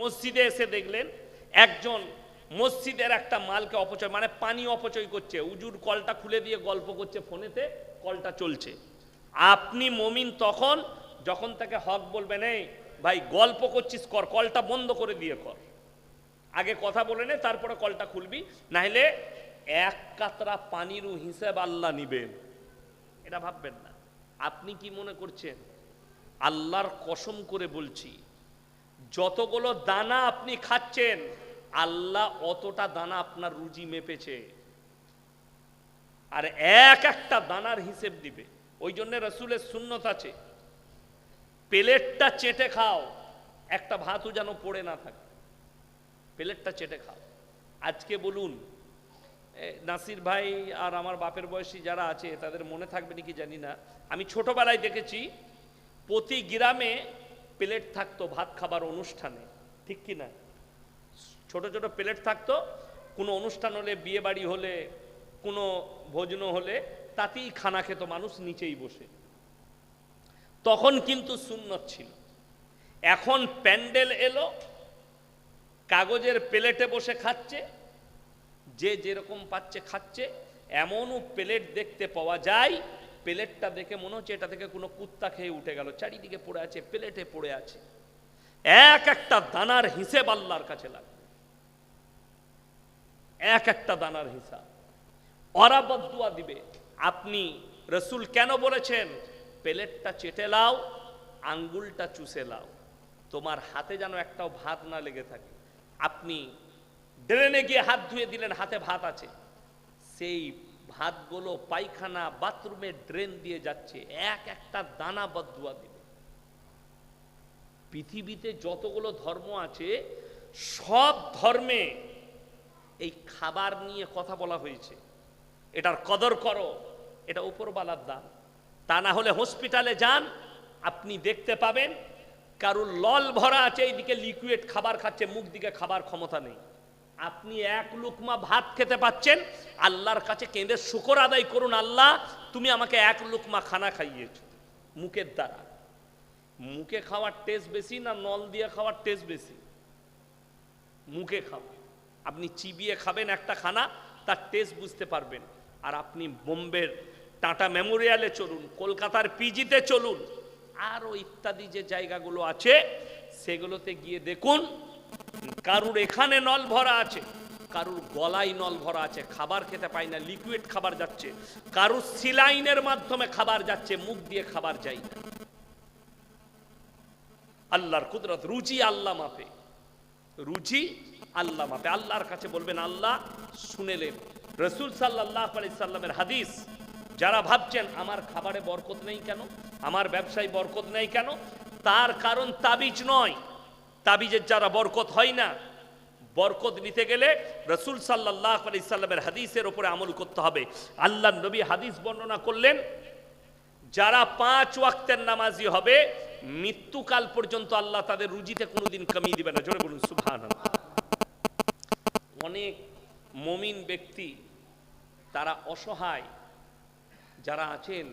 মসজিদে এসে দেখলেন একজন মসজিদের একটা মালকে অপচয় মানে পানি অপচয় করছে। উজুর কলটা খুলে দিয়ে গল্প করছে ফোনেতে, কলটা চলছে। আপনি মমিন তখন যখন তাকে হক বলবেন, এই ভাই, গল্প করছিস কর, কলটা বন্ধ করে দিয়ে কর। আগে কথা বলে নে, তারপরে কলটা খুলবি। নাহলে এক কাতরা পানিরও হিসেব আল্লাহ নিবেন। এটা ভাববেন না। আপনি কি মনে করছেন? আল্লাহর কসম করে বলছি যতগুলো দানা আপনি খাচ্ছেন, আল্লাহ অতটা দানা আপনার রুজি মেপেছে। আর এক একটা দানার হিসেব দিবে। ওই জন্য রসুলের সুন্নত আছে। প্লেটটা চেটে খাও, একটা ভাতও যেন পড়ে না থাকে। প্লেটটা চেটে খাও। আজকে বলুন নাসির ভাই আর আমার বাপের বয়সী যারা আছে, তাদের মনে থাকবে নাকি জানি না। আমি ছোটবেলায় দেখেছি, প্রতি গ্রামে প্লেট থাকতো ভাত খাবার অনুষ্ঠানে, ঠিক কি না? ছোট ছোট প্লেট থাকতো, কোনো অনুষ্ঠান হলে, বিয়ে বাড়ি হলে, কোনো ভোজন হলে, তাতেই খানা খেত, মানুষ নিচেই বসে। তখন কিন্তু সুন্নত ছিল। এখন প্যান্ডেল এলো, কাগজের প্লেটে বসে খাচ্ছে, যে যেরকম পাচ্ছে খাচ্ছে, এমনও প্লেট দেখতে পাওয়া যায় প্লেটটা দেখে মনে হচ্ছে এটা থেকে কোনো কুত্তা খেয়ে উঠে গেল। চারিদিকে পড়ে আছে, প্লেটে পড়ে আছে। এক একটা দানার হিসেব আল্লাহর কাছে লাগবে। এক একটা দানার হিসাব। ওরা বদুয়া দিবে। আপনি রসুল কেন বলেছেন? প্লেটটা চেটে লাও, আঙ্গুলটা চুষে লাও। তোমার হাতে যেন একটাও ভাত না লেগে থাকে। আপনি ড্রেনে গিয়ে হাত ধুয়ে দিলেন, হাতে ভাত আছে। সেই ভাতগুলো পায়খানা, বাথরুমে ড্রেন দিয়ে যাচ্ছে, এক একটা দানা বদুয়া দিবে। পৃথিবীতে যতগুলো ধর্ম আছে, সব ধর্মে এই খাবার নিয়ে কথা বলা হয়েছে। এটার কদর করো, এটা উপরবালার দান। তা না হলে হসপিটালে যান, আপনি দেখতে পাবেন, কারুর লল ভরা আছে, এইদিকে লিকুইড খাবার খাচ্ছে, মুখ দিকে খাবার ক্ষমতা নেই। আপনি এক লুকমা ভাত খেতে পাচ্ছেন, আল্লাহর কাছে কেঁদে শুকর আদায় করুন আল্লাহ, তুমি আমাকে এক লুকমা খানা খাইয়েছ। মুখের দ্বারা। মুখে খাওয়ার টেস্ট বেশি না নল দিয়ে খাওয়ার টেস্ট বেশি? মুখে খাওয়া আপনি চিবিয়ে খাবেন একটা খানা, তার টেস্ট বুঝতে পারবেন। আর আপনি বোম্বের টাটা মেমোরিয়ালে চলুন, কলকাতার পিজিতে চলুন আরও ইত্যাদি যে জায়গাগুলো আছে, সেগুলোতে গিয়ে দেখুন কারুর এখানে নল ভরা আছে, কারুর গলায় নল ভরা আছে, খাবার খেতে পায় না লিকুইড খাবার যাচ্ছে, কারুর সিলাইনের মাধ্যমে খাবার যাচ্ছে, মুখ দিয়ে খাবার যাই না। আল্লাহর কুদরত রুচি আল্লাহ মাপে রুচি আল্লাহ মাপে। আল্লাহর কাছে বলবেন, আল্লাহ শুনেলেন। রসুল সাল্লাহ সাল্লামের হাদিস, যারা ভাবছেন, আমার খাবারে বরকত নেই কেন? আমার ব্যবসায় বরকত নেই কেন? তার কারণ তাবিজ নয়। তাবিজের যারা বরকত হয় না, বরকত নিতে গেলে রসুল সাল্লাহ আলি সাল্লামের হাদিসের ওপরে আমল করতে হবে। আল্লাহ নবী হাদিস বর্ণনা করলেন, যারা পাঁচ ওয়াক্তের নামাজি হবে, মৃত্যুকাল পর্যন্ত আল্লাহ তাদের রুজিতে কোনোদিন কমিয়ে দিবে না। জোরে বলুন সুভান অনেক মমিন ব্যক্তি, তারা অসহায়, যারা আছেন,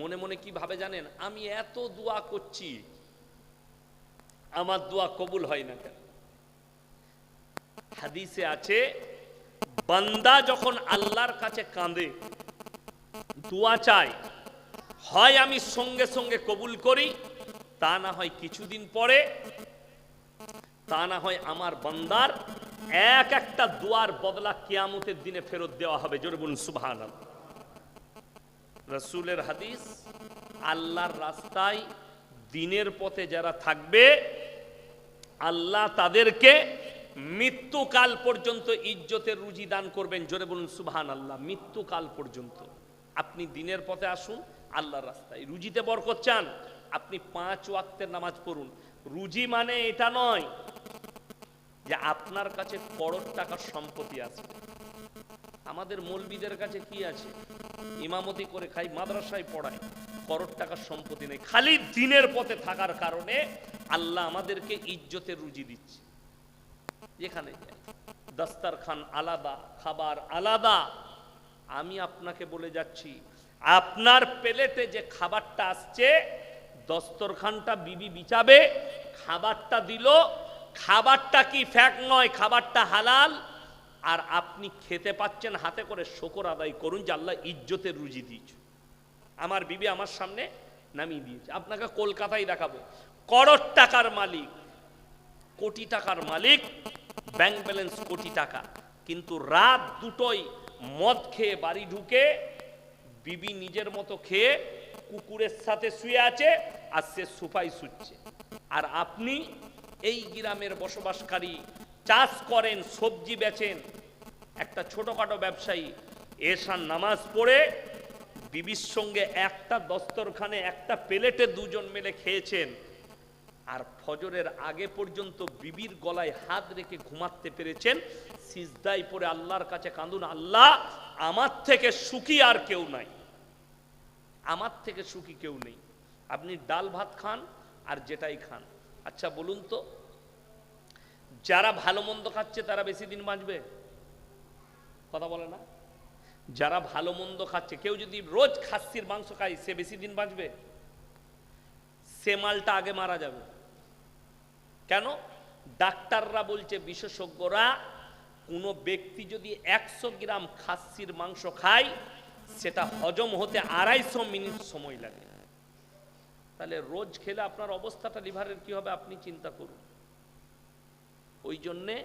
মনে মনে কি ভাবে জানেন, আমি এত দোয়া করছি আমার দোয়া কবুল হয় না কেন? হাদিসে আছে, বান্দা যখন আল্লাহর কাছে কাঁদে, দোয়া চায়, হয় আমি সঙ্গে সঙ্গে কবুল করি, তা না হয় কিছুদিন পরে, তা না হয় আমার বান্দার এক একটা দুয়ার বদলা কিয়ামতের দিনে ফেরত দেওয়া হবে। জোরে বলুন রসুলের হাদিস, আল্লাহর রাস্তায় দিনের পথে যারা থাকবে আল্লাহ তাদেরকে মৃত্যুকাল পর্যন্ত ইজ্জতের রুজি দান করবেন। জোরে বলুন সুবহান আল্লাহ মৃত্যুকাল পর্যন্ত। আপনি দিনের পথে আসুন, আল্লাহর রাস্তায়। রুজিতে বরকত চান, আপনি পাঁচ ওয়াক্তের নামাজ পড়ুন। রুজি মানে এটা নয় যে আপনার কাছে করোড় টাকার সম্পত্তি আছে। আমাদের মৌলবিদের কাছে কি আছে? ইমামতি করে খাই, মাদ্রাসায় পড়ায় করোড় টাকার সম্পত্তি নেই। খালি দিনের পথে থাকার কারণে আল্লাহ আমাদেরকে ইজ্জতের রুজি দিচ্ছে। যেখানে দস্তারখান আলাদা, খাবার আলাদা। আমি আপনাকে বলে যাচ্ছি, আপনার প্লেটে যে খাবারটা আসছে, দস্তরখানটা বিবি বিচাবে খাবারটা দিল, খাবারটা কি ফ্যাক নয়, খাবারটা হালাল, আর আপনি খেতে পাচ্ছেন, হাতে করে শকর আদায় করুন যে আল্লাহ ইজ্জতের রুজি দিয়েছে। আমার বিবি আমার সামনে নামিয়ে দিয়েছে। আপনাকে কলকাতায় দেখাবো। করোড় টাকার মালিক, কোটি টাকার মালিক ব্যাংক ব্যালেন্স কোটি টাকা। কিন্তু রাত দুটোই মদ খেয়ে বাড়ি ঢুকে বিবি নিজের মতো খেয়ে কুকুরের সাথে শুয়ে আছে আর সে সুপাই শুচ্ছে। আর আপনি এই গ্রামের বসবাসকারী, চাষ করেন, সবজি বেচেন, একটা ছোটোখাটো ব্যবসায়ী, এসার নামাজ পড়ে বিবির সঙ্গে একটা দস্তরখানে, একটা প্লেটে দুজন মিলে খেয়েছেন। আর ফজরের আগে পর্যন্ত বিবির গলায় হাত রেখে ঘুমাতে পেরেছেন সিজদাই পরে আল্লাহর কাছে কাঁদুন, আল্লাহ, আমার থেকে সুখী আর কেউ নাই। আমার থেকে সুখী কেউ নেই। আপনি ডাল ভাত খান আর যেটাই খান। আচ্ছা বলুন তো, যারা ভালো মন্দ খাচ্ছে তারা বেশি দিন বাঁচবে? কথা বলে না? যারা ভালো মন্দ খাচ্ছে, কেউ যদি রোজ খাসির মাংস খায়, সে বেশি দিন বাঁচবে? সে মালটা আগে মারা যাবে। কেন? ডাক্তাররা বলছে, বিশেষজ্ঞরা কোনো ব্যক্তি যদি একশো গ্রাম খাসির মাংস খায়, সেটা হজম হতে আড়াইশো মিনিট সময় লাগে। তাহলে রোজ খেলে আপনার অবস্থাটা লিভারের কি হবে, আপনি চিন্তা করুন। ওই জন্যে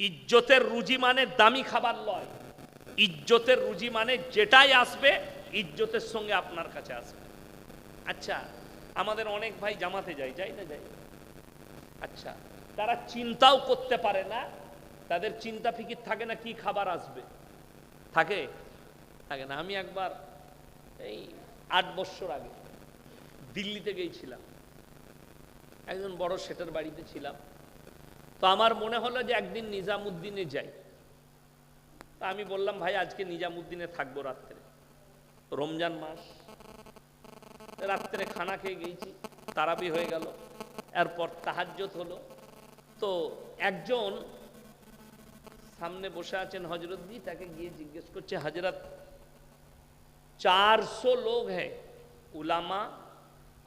ইজ্জতের রুজি মানে দামি খাবার লয়। ইজ্জতের রুজি মানে যেটাই আসবে, ইজ্জতের সঙ্গে আপনার কাছে আসবে। আচ্ছা আমাদের অনেক ভাই জামাতে যায় যাই না যাই আচ্ছা তারা চিন্তাও করতে পারে না, তাদের চিন্তা ফিকির থাকে না কি খাবার আসবে। থাকে? থাকে না। আমি একবার এই আট বছর আগে দিল্লিতে গিয়েছিলাম। একজন বড় সেটের বাড়িতে ছিলাম। তো আমার মনে হলো যে একদিন নিজামুদ্দিনে যাই। তা আমি বললাম, ভাই, আজকে নিজামুদ্দিনে থাকব রাত্রে। রমজান মাস। রাত্রে খানা খেয়ে গিয়েছি, তারাবি হয়ে গেল। এরপর তাহাজ্জত হলো তো একজন সামনে বসে আছেন হজরত জি তাকে গিয়ে জিজ্ঞেস করছে হজরত चार सौ लोग हैं उलामा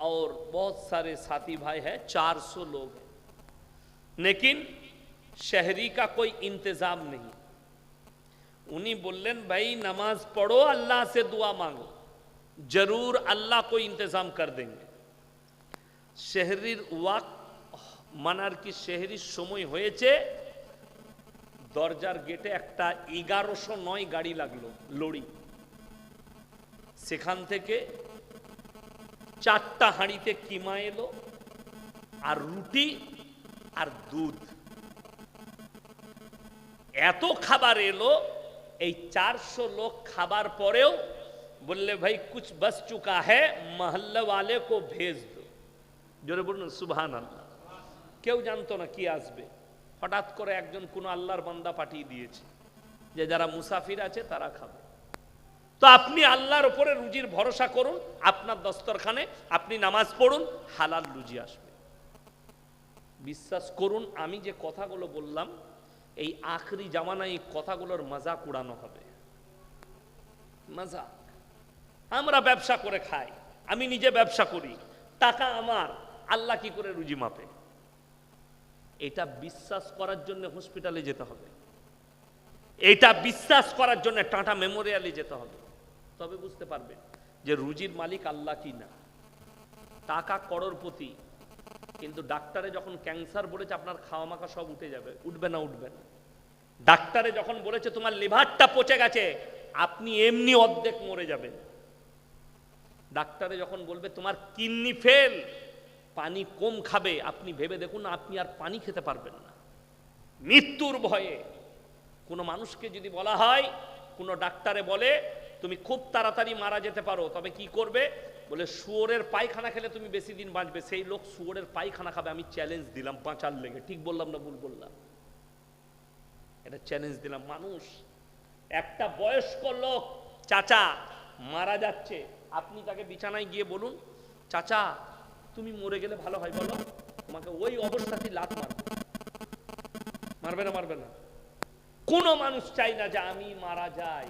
और बहुत सारे साथी भाई हैं चार सौ लोग हैं लेकिन शहरी का कोई इंतजाम नहीं उन्हीं बोलें भाई नमाज पढ़ो अल्लाह से दुआ मांगो जरूर अल्लाह को इंतजाम कर देंगे শহরির ওয়াক মানার কি শেহরির সময় হয়েছে? দরজার গেটে একটা এগারোশো নয় গাড়ি লাগল লড়ি সেখান থেকে চারটা হাঁড়িতে কিমা এলো, আর রুটি আর দুধ। এত খাবার এলো, এই চারশো লোক খাবার পরেও বললে, ভাই, কুছ বস চুকা হ্যাঁ মহল্লাওয়ালে কো ভেজ দো। জোরে বলুন সুবহান আল্লাহ কেউ জানতো না কি আসবে। হঠাৎ করে একজন কোন আল্লাহর বান্দা পাঠিয়ে দিয়েছে যে যারা মুসাফির আছে তারা খাবে। তো আপনি আল্লাহর উপরে রুজির ভরসা করুন, আপনার দস্তরখানে আপনি নামাজ পড়ুন, হালাল রুজি আসবে। বিশ্বাস করুন, আমি যে কথাগুলো বললাম, এই আখরি জামানায় এই কথাগুলোর মজাক উড়ানো হবে। মজাক। আমরা ব্যবসা করে খাই, আমি নিজে ব্যবসা করি, টাকা আমার। আল্লাহ কি করে রুজি মাপে? এটা বিশ্বাস করার জন্য হসপিটালে যেতে হবে। এটা বিশ্বাস করার জন্য টাটা মেমোরিয়ালে যেতে হবে। তবে বুঝতে পারবে যে রুজির মালিক আল্লাহ কি না। টাকা করোরপতি কিন্তু ডাক্তারে যখন ক্যান্সার বলেছে, আপনার খাওয়া মাখা সব উঠে যাবে। উঠবে না উঠবে না। ডাক্তারে যখন বলেছে, তোমার লিভারটা পচে গেছে, আপনি এমনি অর্ধেক মরে যাবেন। ডাক্তারে যখন বলবে, তোমার কিডনি ফেল পানি কম খাবে, আপনি ভেবে দেখুন আপনি আর পানি খেতে পারবেন না। মৃত্যুর ভয়ে কোনো মানুষকে যদি বলা হয়, কোনো ডাক্তারে বলে, তুমি খুব তাড়াতাড়ি মারা যেতে পারো, তবে কি করবে? বলে, শুয়োরের পায়খানা খেলে তুমি বেশি দিন বাঁচবে। সেই লোক শুয়োরের পায়খানা খাবে, আমি চ্যালেঞ্জ দিলাম বাঁচার লেগে। ঠিক বললাম না ভুল বললাম? এটা চ্যালেঞ্জ দিলাম। মানুষ, একটা বয়স্ক লোক, চাচা, মারা যাচ্ছে। আপনি তাকে বিছানায় গিয়ে বলুন, চাচা তুমি মরে গেলে ভালো হয়, বলো। তোমাকে ওই অবস্থাতে লাত মারবে। মারবে না মারবে না। কোনো মানুষ চাই না যে আমি মারা যাই।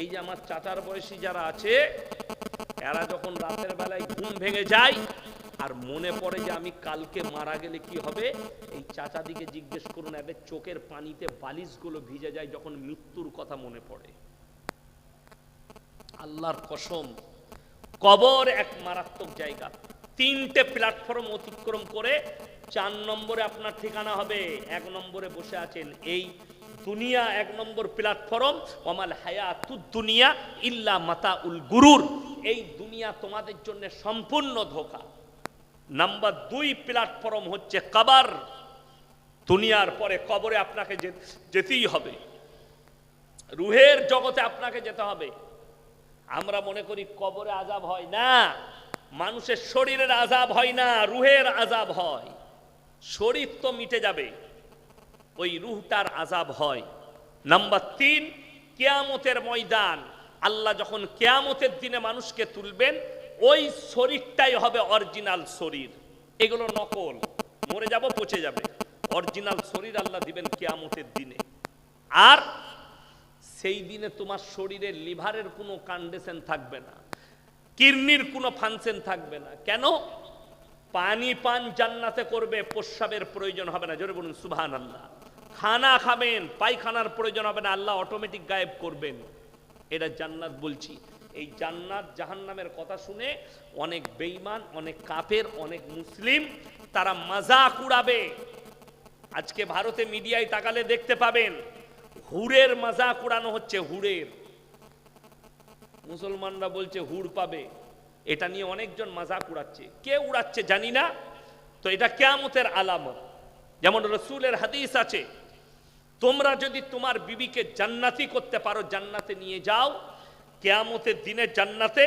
এই যে আমার চাচার বয়সী যারা আছে, এরা যখন রাতের বেলায় ঘুম ভেঙে যায়, আর মনে পড়ে যে আমি কালকে মারা গেলে কি হবে, এই চাচাদিকে জিজ্ঞেস করুন, এদের চোখের পানিতে বালিশগুলো ভিজে যায় যখন মৃত্যুর কথা মনে পড়ে। আল্লাহর কসম, কবর এক মারাত্মক জায়গা। তিনটে প্ল্যাটফর্ম অতিক্রম করে চার নম্বরে আপনার ঠিকানা হবে, এক নম্বরে বসে আছেন এই দুনিয়া এক নম্বর প্ল্যাটফর্ম ওমাল হায়াতু দুনিয়া ইল্লা মাতা উল গুরুর। এই দুনিয়া তোমাদের জন্য সম্পূর্ণ ধোকা। নাম্বার দুই প্ল্যাটফর্ম হচ্ছে কবর। দুনিয়ার পরে কবরে আপনাকে যেতেই হবে। রুহের জগতে আপনাকে যেতে হবে। আমরা মনে করি কবরে আজাব হয় না। মানুষের শরীরের আজাব হয় না, রুহের আজাব হয়। শরীর তো মিটে যাবে, ওই রুহটার আজাব হয়। নাম্বার তিন, কেয়ামতের ময়দান। আল্লাহ যখন কেয়ামতের দিনে মানুষকে তুলবেন, ওই শরীরটাই হবে অরিজিনাল শরীর। এগুলো নকল, মরে যাব, পচে যাবে। অরিজিনাল শরীর আল্লাহ দিবেন কেয়ামতের দিনে। আর সেই দিনে তোমার শরীরে লিভারের কোনো কন্ডিশন থাকবে না। কিডনির কোনো ফাংশন থাকবে না। কেন? পানি পান জান্নাতে করবে, প্রস্রাবের প্রয়োজন হবে না। জোরে বলুন সুবহান আল্লাহ খানা খাবেন, পায়খানার প্রয়োজন হবে না। আল্লাহ অটোমেটিক গায়েব করবেন। এটা জান্নাত বলছি। এই জান্নাত জাহান্নামের কথা শুনে অনেক বেঈমান, অনেক কাফের, অনেক মুসলিম, তারা মাজাক উড়াবে। আজকে ভারতে মিডিয়ায় তাকালে দেখতে পাবেন, হুরের মাজাক উড়ানো হচ্ছে হুড়ের মুসলমানরা বলছে, হুড় পাবে। এটা নিয়ে অনেকজন মাজাক উড়াচ্ছে। কে উড়াচ্ছে জানি না, তো এটা কেয়ামতের আলামত। যেমন রসুলের হাদিস আছে, তোমরা যদি তোমার বিবিকে জান্নাতি করতে পারো, জান্নাতে নিয়ে যাও, কেয়ামতের দিনে জান্নাতে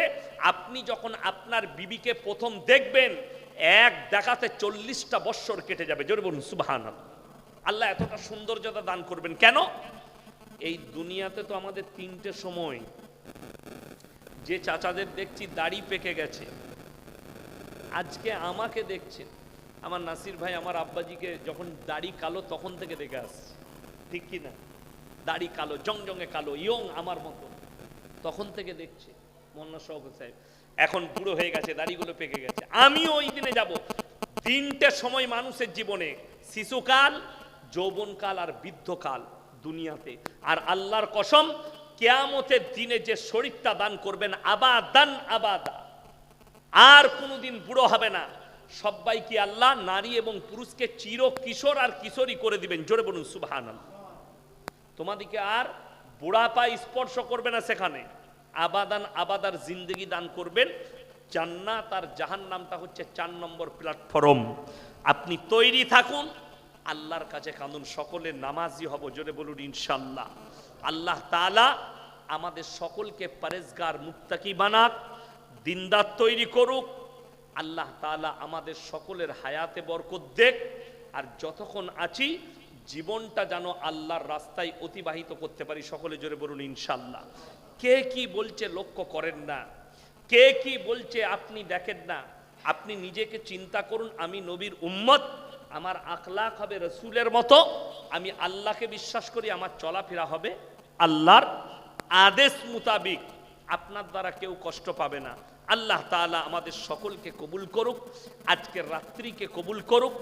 আপনি যখন আপনার বিবিকে প্রথম দেখবেন, এক দেখাতে চল্লিশটা বৎসর কেটে যাবে। জোরে বলুন সুবাহান আল্লাহ এতটা সৌন্দর্যতা দান করবেন। কেন? এই দুনিয়াতে তো আমাদের তিনটে সময় যে চাচাদের দেখছি দাড়ি পেকে গেছে। আজকে আমাকে দেখছেন। আমার নাসির ভাই আমার আব্বাজিকে যখন দাড়ি কালো তখন থেকে দেখে আসছে। ঠিক কি না? দাড়ি কালো জংজঙে কালো, ইয়ং আমার মতো। তখন থেকে দেখছে মন্না সহব সাহেব। এখন বুড়ো হয়ে গেছে, দাড়িগুলো পেকে গেছে। আমিও ওই দিনে যাব। তিনটে সময় মানুষের জীবনে, শিশুকাল, যৌবনকাল আর বৃদ্ধকাল দুনিয়াতে। আর আল্লাহর কসম কেয়ামতের দিনে যে শরীরটা দান করবেন, আবাদান আবাদা। আর কোনোদিন বুড়ো হবে না। সবাই কি আল্লাহ নারী এবং পুরুষকে চির কিশোর আর কিশোরী করে দিবেন। জোরে বলুন সুবহান তোমাদিকে আর বুড়া বুড়াপা স্পর্শ করবে না সেখানে। আবাদান আবাদার জিন্দগি দান করবেন। জান্নাত আর জাহান নামটা হচ্ছে চার নম্বর প্ল্যাটফর্ম আপনি তৈরি থাকুন। আল্লাহর কাছে কাঁদুন। সকলে নামাজি হব। জোরে বলুন ইনশাল্লাহ আল্লাহ তাআলা আমাদের সকলকে পারেজগার মুক্তাকি বানাক, দিনদার তৈরি করুক। আল্লাহ তাআলা আমাদের সকলের হায়াতে বরকত দেখ আর যতক্ষণ আছি, জীবনটা যেন আল্লাহর রাস্তায় অতিবাহিত করতে পারি, সকলে জোরে বলুন ইনশাল্লাহ কে কি বলছে লক্ষ্য করেন না। কে কি বলছে আপনি দেখেন না। আপনি নিজেকে চিন্তা করুন, আমি নবীর উম্মত, আমার আখলাক হবে রসুলের মতো, আমি আল্লাহকে বিশ্বাস করি, আমার চলাফেরা হবে আল্লাহর আদেশ মোতাবিক আপনার দ্বারা কেউ কষ্ট পাবে না। আল্লাহ তাআলা আমাদের সকলকে কবুল করুক আজকের রাত্রিকে কবুল করুক,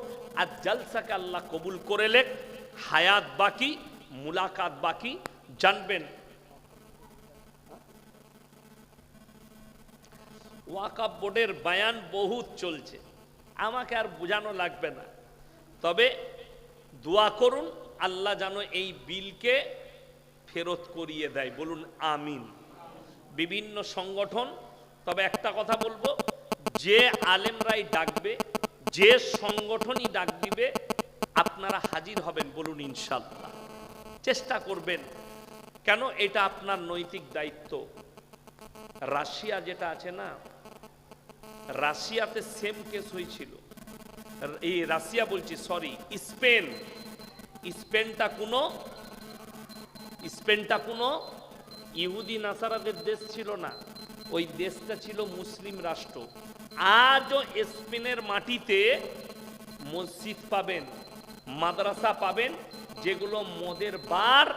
আজ জালসাকে আল্লাহ কবুল করে লেখ হায়াত বাকি, মুলাকাত বাকি, জানবেন। ওয়াকাব বোর্ডের বায়ান বহুত চলছে, আমাকে আর বোঝানো লাগবে না। তবে দোয়া করুন, আল্লাহ যেন এই বিলকে ফেরত করিয়ে দেয়। বলুন, আমিন। বিভিন্ন সংগঠন, তবে একটা কথা বলব, যে আলেমরাই ডাকবে, যে সংগঠনই ডাক দিবে, আপনারা হাজির হবেন, বলুন ইনশাল্লাহ চেষ্টা করবেন। কেন? এটা আপনার নৈতিক দায়িত্ব। রাশিয়া যেটা আছে না, রাশিয়াতে সেম কেস হয়েছিল। এই রাশিয়া বলছি সরি স্পেন। স্পেনটা কোনো স্পেনটা কোনো ইহুদি নাসারাদের দেশ ছিল না, ওই দেশটা ছিল মুসলিম রাষ্ট্র। আজও স্পেনের মাটিতে মসজিদ পাবেন, মাদ্রাসা পাবেন, যেগুলো মদের বার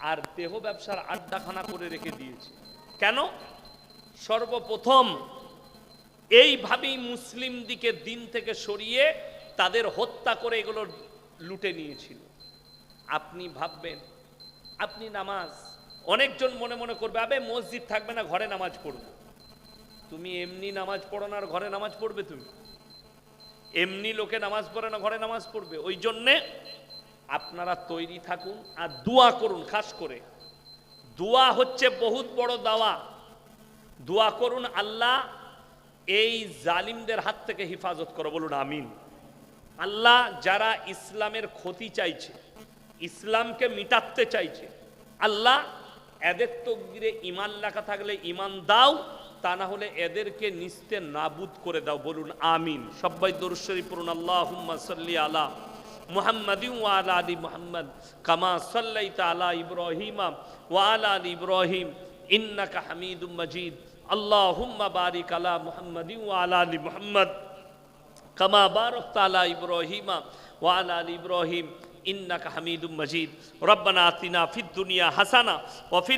আর দেহ ব্যবসার আড্ডাখানা করে রেখে দিয়েছে। কেন? সর্বপ্রথম এইভাবেই মুসলিম দিকে দিন থেকে সরিয়ে তাদের হত্যা করে এগুলো লুটে নিয়েছিল। আপনি ভাববেন আপনি নামাজ, অনেকজন মনে মনে করবে, আবে মসজিদ থাকবে না, ঘরে নামাজ পড়ব। তুমি এমনি নামাজ পড়ো না, আর ঘরে নামাজ পড়বে তুমি। এমনি লোকে নামাজ পড়ে না, ঘরে নামাজ পড়বে। ওই জন্যে আপনারা তৈরি থাকুন আর দোয়া করুন, খাস করে। দোয়া হচ্ছে বহুত বড় দাওয়া। দোয়া করুন আল্লাহ এই জালিমদের হাত থেকে হেফাজত করো, বলুন আমিন। আল্লাহ যারা ইসলামের ক্ষতি চাইছে ইসলামকে মিটাতে চাইছে আল্লাহ এদের তকদিরে ইমান লেখা থাকলে ইমান দাও তা না হলে এদেরকে নিস্তে নাবুদ করে দাও বলুন আমিন সবাই দরশ্বরী পড়ুন আল্লাহ সাল্লি আলা মুহাম্মদ ওয়ালা আলী মুহাম্মদ কামা সাল্লাইতা আলা ইব্রাহিমা ওয়ালা আলী ইব্রাহিম ইন্নাকা হামিদুম মজিদ আল্লাহুম্মা বারিক আলা মুহাম্মদ ওয়ালা আলী মুহাম্মদ كما باركت على إبراهيم وعلى آل إبراهيم إنك حميد مجيد. ربنا آتنا في الدنيا حسنة وفي